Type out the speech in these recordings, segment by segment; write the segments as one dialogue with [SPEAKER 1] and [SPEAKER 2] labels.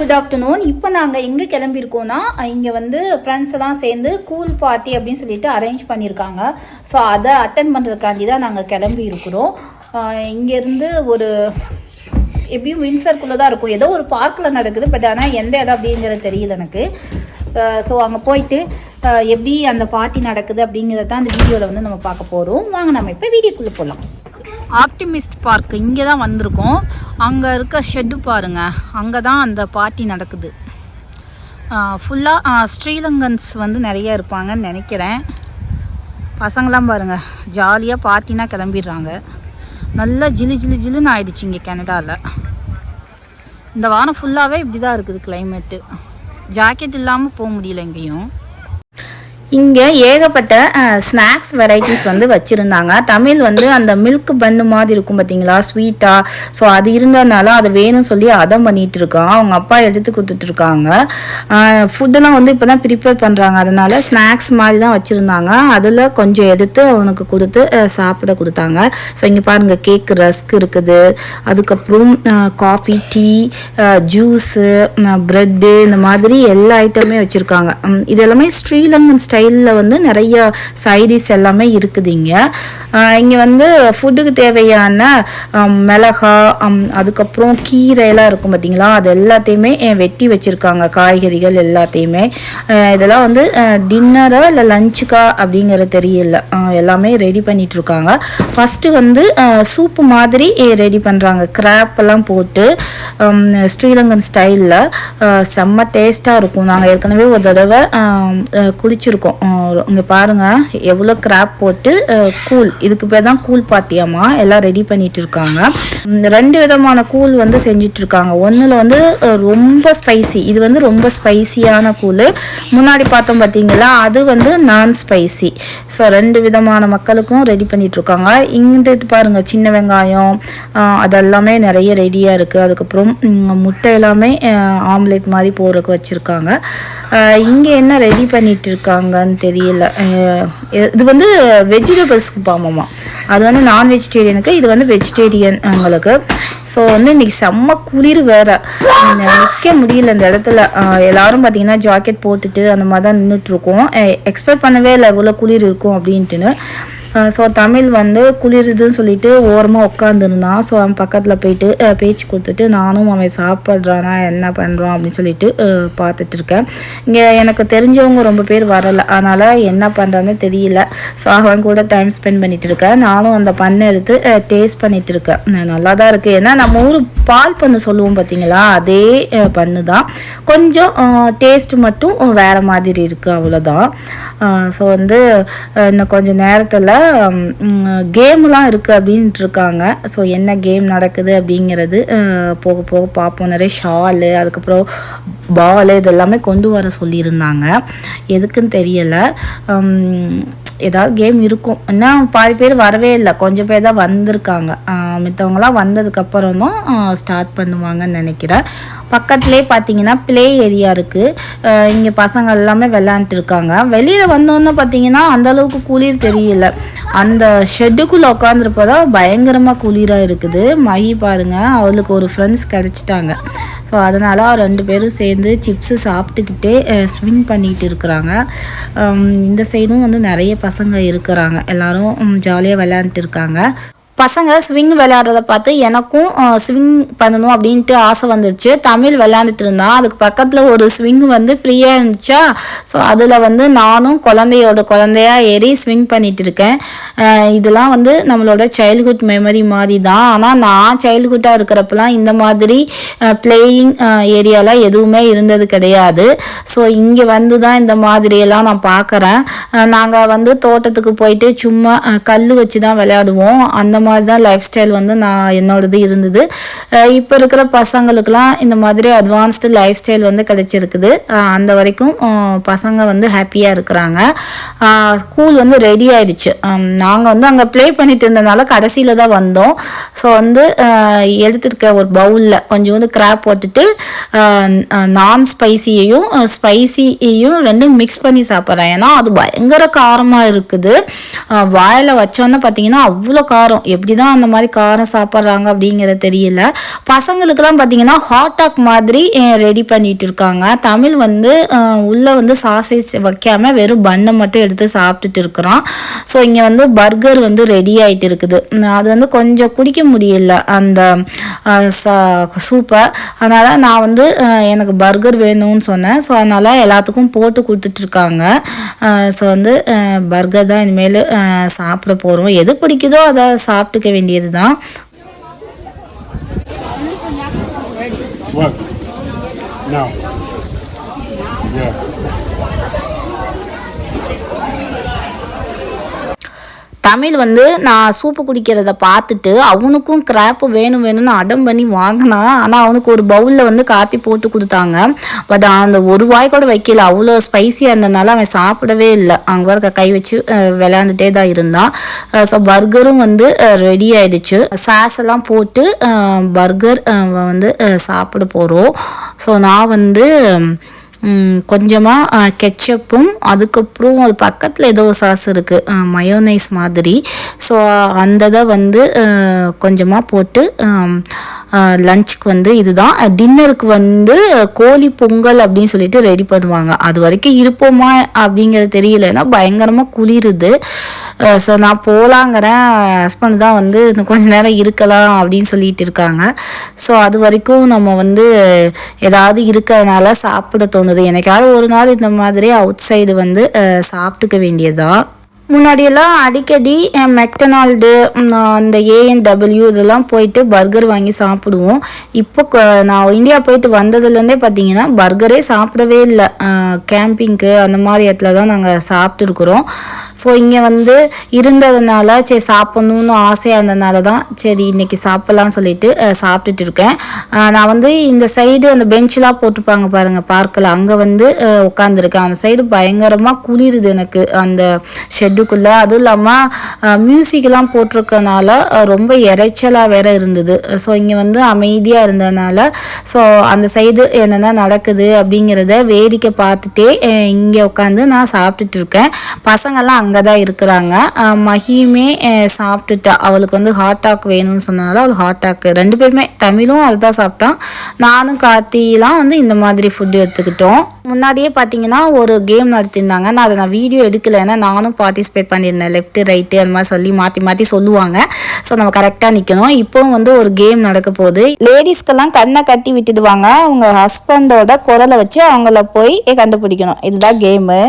[SPEAKER 1] Good afternoon இப்போ நாங்கள் எங்கே கிளம்பியிருக்கோன்னா இங்கே வந்து ஃப்ரெண்ட்ஸ் எல்லாம் சேர்ந்து கூல் பார்ட்டி அப்படின்னு சொல்லிட்டு அரேஞ்ச் பண்ணியிருக்காங்க. ஸோ அதை அட்டன் பண்ணுறதுக்காண்டி தான் நாங்கள் கிளம்பி இருக்கிறோம் இங்கேருந்து ஒரு எப்படியும் வின்சர்க்குள்ளே தான் இருக்கும். ஏதோ ஒரு பார்க்கில் நடக்குது பட் ஆனால் எந்த இடம் அப்படிங்கிறது தெரியல எனக்கு. ஸோ அங்கே போயிட்டு எப்படி அந்த பார்ட்டி நடக்குது அப்படிங்கிறத தான் அந்த வீடியோவில் வந்து நம்ம பார்க்க போகிறோம் வாங்க நம்ம இப்போ வீடியோக்குள்ளே போகலாம் ஆப்டிமிஸ்ட் பார்க் இங்கே தான் வந்திருக்கோம். அங்கே இருக்க ஷெட்டு பாருங்கள் அங்கே தான் அந்த பார்ட்டி நடக்குது. ஃபுல்லாக ஸ்ரீலங்கன்ஸ் வந்து நிறைய இருப்பாங்கன்னு நினைக்கிறேன். பசங்களாம் பாருங்க ஜாலியாக பார்ட்டினா கிளம்பிடுறாங்க. நல்லா ஜிலு ஜிலு ஜிலுன்னு ஆயிடுச்சு இங்கே கனடாவில் இந்த வாரம் ஃபுல்லாகவே இப்படி தான் இருக்குது கிளைமேட்டு ஜாக்கெட் இல்லாமல் போக முடியல எங்கேயும். இங்கே ஏகப்பட்ட ஸ்நாக்ஸ் வெரைட்டிஸ் வந்து வச்சுருந்தாங்க. தமிழ் வந்து அந்த மில்க் பன்னு மாதிரி இருக்கும் பார்த்தீங்களா ஸ்வீட்டாக ஸோ அது இருந்ததுனால அதை வேணும்னு சொல்லி அதம் பண்ணிகிட்டு இருக்கான் அவங்க அப்பா எடுத்து கொடுத்துட்ருக்காங்க ஃபுட்டெல்லாம் வந்து இப்போ தான் ப்ரிப்பேர் பண்ணுறாங்க அதனால் ஸ்நாக்ஸ் மாதிரி தான் வச்சுருந்தாங்க. அதில் கொஞ்சம் எடுத்து அவனுக்கு கொடுத்து சாப்பிட கொடுத்தாங்க. ஸோ இங்கே பாருங்கள் கேக் ரஸ்க் இருக்குது. அதுக்கப்புறம் காஃபி டீ ஜூஸு ப்ரெட்டு இந்த மாதிரி எல்லா ஐட்டமே வச்சுருக்காங்க. இது எல்லாமே ஸ்ரீலங்கன் ஸ்டைலில் வந்து நிறைய சைடிஸ் எல்லாமே இருக்குது இங்கே இங்கே வந்து ஃபுட்டுக்கு தேவையான மிளகா அதுக்கப்புறம் கீரை எல்லாம் இருக்கும் பார்த்தீங்களா அது எல்லாத்தையுமே வெட்டி வச்சுருக்காங்க காய்கறிகள் எல்லாத்தையுமே. இதெல்லாம் வந்து டின்னரா இல்லை லஞ்சுக்கா அப்படிங்கிறது தெரியல. எல்லாமே ரெடி பண்ணிகிட்ருக்காங்க ஃபஸ்ட்டு வந்து சூப்பு மாதிரி ரெடி பண்ணுறாங்க கிராப்பெல்லாம் போட்டு ஸ்ரீலங்கன் ஸ்டைலில் செம்ம டேஸ்ட்டாக இருக்கும். நாங்கள் ஏற்கனவே ஒரு தடவை குளிச்சிருக்கோம். இங்கே பாருங்கள் எவ்வளோ கிராப் போட்டு கூழ். இதுக்கு பேர் தான் கூழ் பாத்தியம்மா. எல்லாம் ரெடி பண்ணிட்டு இருக்காங்க. ரெண்டு விதமான கூழ் வந்து செஞ்சுட்டு இருக்காங்க. ஒன்றில் வந்து ரொம்ப ஸ்பைசி இது வந்து ரொம்ப ஸ்பைசியான கூழ். முன்னாடி பார்த்தோம் பார்த்தீங்களா அது வந்து நான் ஸ்பைசி ஸோ ரெண்டு விதமான மக்களுக்கும் ரெடி பண்ணிட்டு இருக்காங்க. இங்கிட்டு பாருங்க சின்ன வெங்காயம் அதெல்லாமே நிறைய ரெடியாக இருக்குது அதுக்கப்புறம் ம், முட்டை எல்லாமே ஆம்லெட் மாதிரி போகிறதுக்கு வச்சுருக்காங்க. இங்கே என்ன ரெடி பண்ணிட்டு இருக்காங்கன்னு தெரியல இது வந்து வெஜிடபிள்ஸ் சூப் அது வந்து நான் வெஜிடேரியனுக்கு இது வந்து வெஜிடேரியன் அவங்களுக்கு ஸோ வந்து இன்னைக்கு செம்ம குளிர் வேற. நிற்க முடியல இந்த இடத்துல. எல்லாரும் பார்த்தீங்கன்னா ஜாக்கெட் போட்டுட்டு அந்த மாதிரி தான் நின்றுட்டு இருக்கோம் எக்ஸ்பெக்ட் பண்ணவே இல்லை இவ்வளோ குளிர் இருக்கும் அப்படின்ட்டுன்னு. ஸோ தமிழ் வந்து குளிருதுன்னு சொல்லிட்டு ஓரமாக உட்காந்துருந்தான் ஸோ அவன் பக்கத்தில் போயிட்டு பேச்சு கொடுத்துட்டு நானும் அவன் சாப்பிட்றானா? என்ன பண்ணுறான் அப்படின்னு சொல்லிட்டு பார்த்துட்டு இருக்கேன் இங்கே எனக்கு தெரிஞ்சவங்க ரொம்ப பேர் வரலை. அதனால் என்ன பண்ணுறான்னு தெரியல. ஸோ அவன் கூட டைம் ஸ்பெண்ட் பண்ணிட்டு இருக்கேன் நானும் அந்த பண்ணை எடுத்து டேஸ்ட் பண்ணிட்டு இருக்கேன் நல்லா தான் இருக்குது ஏன்னா நம்ம ஊர் பால் பண்ணு சொல்லுவோம் பார்த்தீங்களா அதே பண்ணு தான் கொஞ்சம் டேஸ்ட் மட்டும் வேறு மாதிரி இருக்குது அவ்வளோதான் ஸோ வந்து இன்னும் கொஞ்சம் நேரத்தில் கேம்லாம் இருக்குது அப்படின்ட்டு இருக்காங்க ஸோ என்ன கேம் நடக்குது அப்படிங்கிறது போக போக பார்ப்போம். நிறைய ஷாலு அதுக்கப்புறம் பால் இதெல்லாமே கொண்டு வர சொல்லியிருந்தாங்க. எதுக்குன்னு தெரியலை. ஏதாவது கேம் இருக்கும். ஏன்னா பாதி பேர் வரவே இல்லை. கொஞ்சம் பேர் தான் வந்திருக்காங்க. ஆஹ் வந்ததுக்கப்புறம் தான் ஸ்டார்ட் பண்ணுவாங்கன்னு நினைக்கிறேன். பக்கத்துலேயே பார்த்தீங்கன்னா ப்ளே ஏரியா இருக்குது இங்கே பசங்க எல்லாமே விளையாண்டுட்டு இருக்காங்க. வெளியில் வந்தோன்னே பார்த்தீங்கன்னா அந்தளவுக்கு குளிர் தெரியல. அந்த ஷெட்டுக்குள்ளே உட்காந்துருப்பதான் பயங்கரமாக குளிராக இருக்குது. மகி பாருங்கள் அவளுக்கு ஒரு ஃப்ரெண்ட்ஸ் கிடச்சிட்டாங்க. ஸோ அதனால் ரெண்டு பேரும் சேர்ந்து சிப்ஸு சாப்பிட்டுக்கிட்டே ஸ்விம் பண்ணிக்கிட்டு இருக்கிறாங்க. இந்த சைடும் வந்து நிறைய பசங்க இருக்கிறாங்க. எல்லாரும் ஜாலியாக விளையாண்டுட்டு இருக்காங்க. பசங்க ஸ்விங் விளையாடுறத பார்த்து எனக்கும் ஸ்விங் பண்ணணும் அப்படின்ட்டு ஆசை வந்துருச்சு. தமிழ் விளையாண்டுட்டு இருந்தான். அதுக்கு பக்கத்தில் ஒரு ஸ்விங் வந்து ஃப்ரீயாக இருந்துச்சா? ஸோ அதில் வந்து நானும் குழந்தையோட குழந்தையா ஏறி ஸ்விங் பண்ணிட்டு இருக்கேன். இதெல்லாம் வந்து நம்மளோட சைல்ட்ஹுட் மெமரி மாதிரி தான் ஆனால் நான் சைல்ட்ஹுட்டாக இருக்கிறப்பெல்லாம் இந்த மாதிரி பிளேயிங் ஏரியாலாம் எதுவுமே இருந்தது கிடையாது. ஸோ இங்கே வந்து தான் இந்த மாதிரியெல்லாம் நான் பார்க்குறேன். நாங்கள் வந்து தோட்டத்துக்கு போயிட்டு சும்மா கல் வச்சு தான் விளையாடுவோம். அந்த மாதிரி தான் லைஃப் ஸ்டைல் வந்து நான் என்னோடது இருந்தது. இப்போ இருக்கிற பசங்களுக்கெல்லாம் இந்த மாதிரி அட்வான்ஸ்டு லைஃப் ஸ்டைல் வந்து கிடைச்சிருக்குது. அந்த வரைக்கும் பசங்க வந்து ஹாப்பியாக இருக்கிறாங்க. ஸ்கூல் வந்து ரெடி ஆயிடுச்சு. நாங்கள் வந்து அங்கே ப்ளே பண்ணிட்டு இருந்தனால கடைசியில் தான் வந்தோம். ஸோ வந்து எடுத்துருக்க ஒரு பவுலில் கொஞ்சோண்டு கிராப் போட்டுட்டு நான் ஸ்பைசியையும் ஸ்பைசியையும் ரெண்டும் மிக்ஸ் பண்ணி சாப்பிட்றேன். ஏன்னா அது பயங்கர காரமாக இருக்குது. வாயில் வச்சோன்னே பார்த்தீங்கன்னா அவ்வளோ காரம். எப்படி தான் அந்த மாதிரி காரம் சாப்பிட்றாங்க அப்படிங்கிறது தெரியல. பசங்களுக்கெல்லாம் பார்த்தீங்கன்னா ஹாட்டாக் மாதிரி ரெடி பண்ணிட்டு இருக்காங்க. தமிழ் வந்து உள்ளே வந்து சாசேஜ் வைக்காம வெறும் பண்ணை மட்டும் எடுத்து சாப்பிட்டுட்டு இருக்கிறோம் ஸோ இங்கே வந்து பர்கர் வந்து ரெடி ஆகிட்டு இருக்குது. அது வந்து கொஞ்சம் குடிக்க முடியல அந்த சூப்பை அதனால் நான் வந்து எனக்கு பர்கர் வேணும்னு சொன்னேன். ஸோ அதனால் எல்லாத்துக்கும் போட்டு கொடுத்துட்ருக்காங்க ஸோ வந்து பர்கர் தான் இனிமேல் சாப்பிட போகிறோம் எது பிடிக்குதோ அதை சாப்பிட்டுக்க வேண்டியது தான்
[SPEAKER 2] What? Yeah.
[SPEAKER 1] தமிழ் வந்து நான் சூப்பு குடிக்கிறத பார்த்துட்டு அவனுக்கும் கிராப்பு வேணும் வேணும்னு அடம் பண்ணி வாங்கினான் ஆனால் அவனுக்கு ஒரு பவுலில் வந்து காத்தி போட்டு கொடுத்தாங்க. பட் அந்த ஒரு வாய் கூட வைக்கல. அவ்வளோ ஸ்பைசியாக இருந்தனால அவன் சாப்பிடவே இல்லை. அங்கே இருக்க கை வச்சு விளையாண்டுட்டே தான் இருந்தான். ஸோ பர்கரும் வந்து ரெடி ஆயிடுச்சு. சாஸ் எல்லாம் போட்டு பர்கர் வந்து சாப்பிட போகிறோம் ஸோ நான் வந்து கொஞ்சமாக கெச்சப்பும் அதுக்கப்புறம் அது பக்கத்தில் ஏதோ சாஸ் இருக்குது மயோனைஸ் மாதிரி. ஸோ அந்த இதை வந்து கொஞ்சமாக போட்டு லஞ்சுக்கு வந்து இதுதான். டின்னருக்கு வந்து கோழி பொங்கல் அப்படின்னு சொல்லிட்டு ரெடி பண்ணுவாங்க. அது வரைக்கும் இருப்போமா அப்படிங்கிறது தெரியலன்னா பயங்கரமாக குளிருது. ஸோ நான் போகலாங்கிறேன் ஹஸ்பண்ட் தான் வந்து இன்னும் கொஞ்ச நேரம் இருக்கலாம் அப்படின்னு சொல்லிட்டு இருக்காங்க. ஸோ அது வரைக்கும் நம்ம வந்து ஏதாவது இருக்கிறதுனால சாப்பிட தோணுது. எனக்காவது ஒரு நாள் இந்த மாதிரி அவுட் சைடு வந்து சாப்பிட்டுக்க வேண்டியதா முன்னாடியெல்லாம் அடிக்கடி மெக்டனால்டு மெக்டொனால்டு ம், அந்த ஏஎன்டபிள்யூ இதெல்லாம் போயிட்டு பர்கர் வாங்கி சாப்பிடுவோம். இப்போ க- நான் இந்தியா போயிட்டு வந்ததுலேருந்தே பார்த்தீங்கன்னா பர்கரே சாப்பிடவே இல்லை. கேம்பிங்க்கு அந்த மாதிரி இடத்துல தான் நாங்கள் சாப்பிட்டுருக்குறோம். ஸோ இங்கே வந்து இருந்ததுனால சரி சாப்பிட்ணுன்னு ஆசையாக இருந்ததுனால தான் சரி இன்றைக்கி சாப்பிட்லாம் சொல்லிட்டு சாப்பிட்டுட்டு இருக்கேன் நான் வந்து இந்த சைடு அந்த பெஞ்செலாம் போட்டிருப்பாங்க பாருங்கள் பார்க்கில். அங்கே வந்து உட்காந்துருக்கேன் அந்த சைடு பயங்கரமாக குளிருது எனக்கு. அந்த ஷெட் ஷெட்டுக்குள்ளே அதுவும் இல்லாமல் மியூசிக்லாம் போட்டிருக்கனால ரொம்ப இறைச்சலாக வேற இருந்தது. ஸோ இங்கே வந்து அமைதியாக இருந்ததுனால ஸோ அந்த சைடு என்னென்ன நடக்குது அப்படிங்கிறத வேடிக்கை பார்த்துட்டே இங்கே உட்காந்து நான் சாப்பிட்டுட்டு இருக்கேன். பசங்கள்லாம் அங்கே தான் இருக்கிறாங்க மகியுமே சாப்பிட்டுட்டா. அவளுக்கு வந்து ஹாட் டாக் வேணும்னு சொன்னதால அவள் ஹாட் டாக் ரெண்டு பேருமே தமிழும் அதை தான் சாப்பிட்டான். நானும் கார்த்திலாம் வந்து இந்த மாதிரி ஃபுட்டு எடுத்துக்கிட்டோம். முன்னாடியே பார்த்தீங்கன்னா ஒரு கேம் நடத்தியிருந்தாங்க. நான் அதை நான் வீடியோ எடுக்கல. ஏன்னா நானும் பார்ட்டிசிபேட் பண்ணியிருந்தேன். லெஃப்ட் ரைட்டு அந்த மாதிரி சொல்லி மாற்றி மாற்றி சொல்லுவாங்க. ஸோ நம்ம கரெக்டாக நிற்கணும் இப்போவும் வந்து ஒரு கேம் நடக்க போகுது. லேடிஸ்க்கெல்லாம் கண்ணை கட்டி விட்டுடுவாங்க. அவங்க ஹஸ்பண்டோட குரலை வச்சு அவங்கள போய் கண்டுபிடிக்கணும். இதுதான் கேமு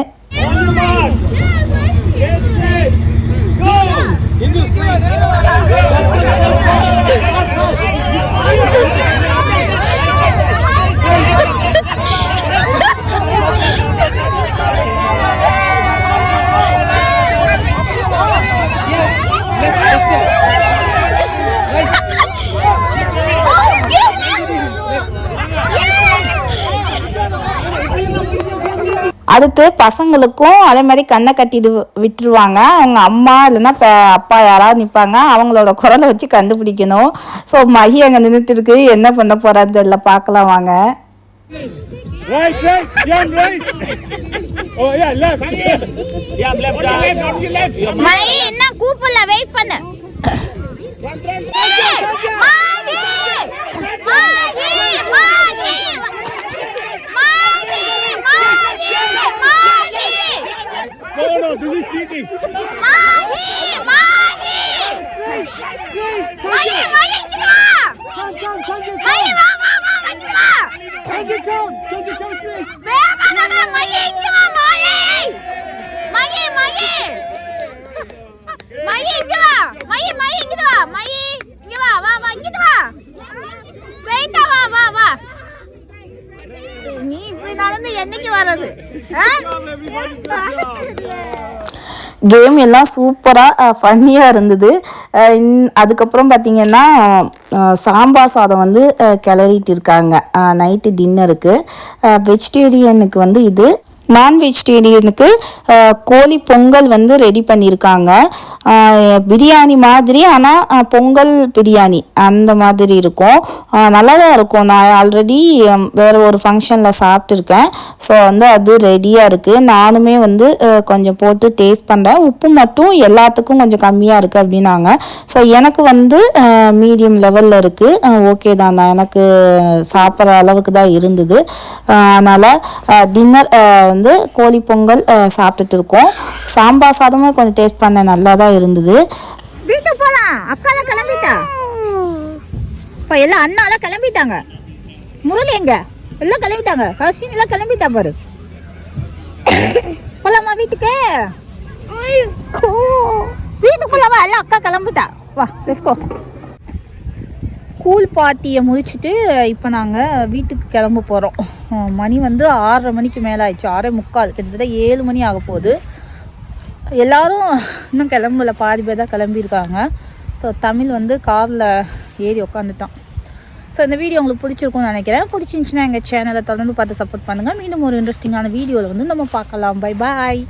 [SPEAKER 1] அடுத்து பசங்களுக்கும் அதே மாதிரி கண்ணை கட்டிடு விட்டுருவாங்க அவங்க அம்மா இல்லைன்னா ப அப்பா யாராவது நிற்பாங்க அவங்களோட குரலை வச்சு கண்டுபிடிக்கணும் ஸோ மகி அங்கே நின்றுட்டு இருக்கு என்ன பண்ண போறான்னு தெரியல பார்க்கலாம் வாங்க
[SPEAKER 2] Right, right, yeah, right. Oh, yeah, left. Yeah, left, left, on your left.
[SPEAKER 3] My என்ன கூப்பிடல வெயிட் பண்ணு மாகி! மாகி! மாகி! மாகி! நீ இப்படி நடந்து என்னைக்கு வர்றது?
[SPEAKER 1] கேம் எல்லாம் சூப்பராக ஃபன்னியாக இருந்தது. இன்- அதுக்கப்புறம் பார்த்தீங்கன்னா சாம்பார் சாதம் வந்து கிளறிட்டு இருக்காங்க நைட்டு டின்னருக்கு வெஜிடேரியனுக்கு வந்து இது நான் வெஜிடேரியனுக்கு கோழி பொங்கல் வந்து ரெடி பண்ணியிருக்காங்க பிரியாணி மாதிரி ஆனால் பொங்கல் பிரியாணி அந்த மாதிரி இருக்கும். நல்லா தான் இருக்கும். நான் ஆல்ரெடி வேறு ஒரு ஃபங்க்ஷனில் சாப்பிட்ருக்கேன் ஸோ வந்து அது ரெடியாக இருக்குது நானுமே வந்து கொஞ்சம் போட்டு டேஸ்ட் பண்ணுறேன் உப்பு மட்டும் எல்லாத்துக்கும் கொஞ்சம் கம்மியாக இருக்குது அப்படின்னாங்க. ஸோ எனக்கு வந்து மீடியம் லெவலில் இருக்குது ஓகே தான். நான் எனக்கு சாப்பிட்ற அளவுக்கு தான் இருந்தது. அதனால் டின்னர் வந்து கோழி பொங்கல் சாப்பிட்டுட்டு இருக்கோம் சாம்பார் சாதமும் கொஞ்சம் டேஸ்ட் பண்ண நல்லா தான் இருந்தது.
[SPEAKER 3] வீட்டுக்கு போலாம். அக்காலாம் கிளம்பிட்டா? இப்போ எல்லாம் அண்ணாலாம் கிளம்பிட்டாங்க. முரளி எங்க? எல்லாம் கிளம்பிட்டாங்க. ஹர்ஷினி எல்லாம் கிளம்பிட்டா பாரு. போலாமா வீட்டுக்கு? வீட்டுக்கு போலாமா? எல்லாம் அக்கா கிளம்பிட்டா. வா லெட்ஸ் கோ
[SPEAKER 1] ஸ்கூல் பார்ட்டியை முடிச்சுட்டு இப்போ நாங்கள் வீட்டுக்கு கிளம்ப போகிறோம் மணி வந்து ஆறரை மணிக்கு மேலே ஆயிடுச்சு. ஆறே முக்கால். கிட்டத்தட்ட ஏழு மணி ஆக போகுது. எல்லாரும் இன்னும் கிளம்பல. பாதி பேர் தான் கிளம்பியிருக்காங்க. ஸோ தமிழ் வந்து காரில் ஏறி உக்காந்துட்டான். ஸோ இந்த வீடியோ உங்களுக்கு பிடிச்சிருக்கும்னு நினைக்கிறேன். பிடிச்சிருந்துச்சுன்னா எங்கள் சேனலை தொடர்ந்து பார்த்து சப்போர்ட் பண்ணுங்கள் மீண்டும் ஒரு இன்ட்ரெஸ்டிங்கான வீடியோவில் வந்து நம்ம பார்க்கலாம். Bye bye